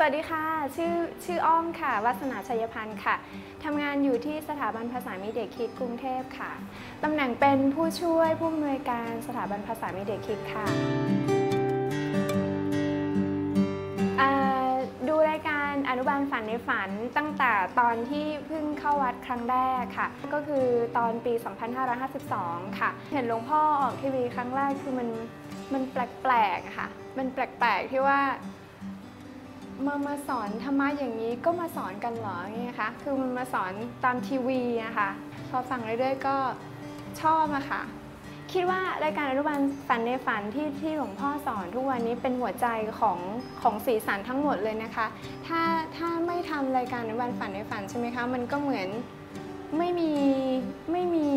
สวัสดีค่ะ ชื่อชื่ออ้อมค่ะ วัฒนาชัยพันธ์ค่ะ ทำงานอยู่ที่สถาบันภาษามิเด็กคิดกรุงเทพค่ะ ตำแหน่งเป็นผู้ช่วยผู้อำนวยการสถาบันภาษามิเด็กคิดค่ะ ดูรายการอนุบาลฝันในฝันตั้งแต่ตอนที่เพิ่งเข้าวัดครั้งแรกค่ะ ก็คือตอนปี 2552 ค่ะ เห็นหลวงพ่อออกทีวีครั้งแรกคือมันมันแปลกๆค่ะ มันแปลกๆที่ว่า มามาสอนธรรมะอย่างนี้ก็มาสอนกันเหรออย่างเงี้ยคะคือมันมาสอนตามทีวีอะคะพอฟังเรื่อยๆก็ชอบอะค่ะ คิดว่ารายการอนุบาลฝันในฝันที่ที่หลวงพ่อสอนทุกวันนี้เป็นหัวใจของของสีสันทั้งหมดเลยนะคะ ถ้าถ้าไม่ทำรายการอนุบาลฝันในฝันใช่ไหมคะ มันก็เหมือนไม่มีไม่มี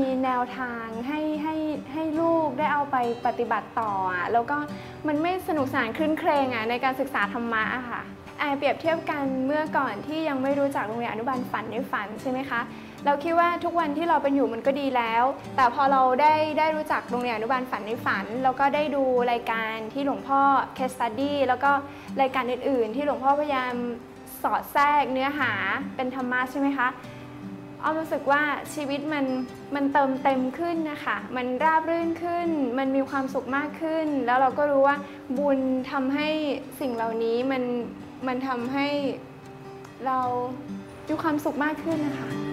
วทางให้ให้ให้ลูกได้เอาไปปฏิบัติต่ออะแล้วก็มันไม่สนุกสนานคลื่นเครงอะในการศึกษาธรรมะอะค่ะแอเปรียบเทียบกันเมื่อก่อนที่ยังไม่รู้จักโรงเรียนอนุบาลฝันในฝันใช่ไหมคะเราคิดว่าทุกวันที่เราเป็นอยู่มันก็ดีแล้ว แต่พอเราได้ได้รู้จักโรงเรียนอนุบาลฝันในฝัน แล้วก็ได้ดูรายการที่หลวงพ่อ case study แล้วก็รายการอื่น ๆ ที่หลวงพ่อพยายามสอดแทรกเนื้อหาเป็นธรรมะใช่ไหมคะ อ้อมรู้สึกว่าชีวิตมันมันเติมเต็มขึ้นนะคะ มันราบรื่นขึ้น มันมีความสุขมากขึ้น แล้วเราก็รู้ว่าบุญทำให้สิ่งเหล่านี้มันมันทำให้เรามีความสุขมากขึ้นนะคะ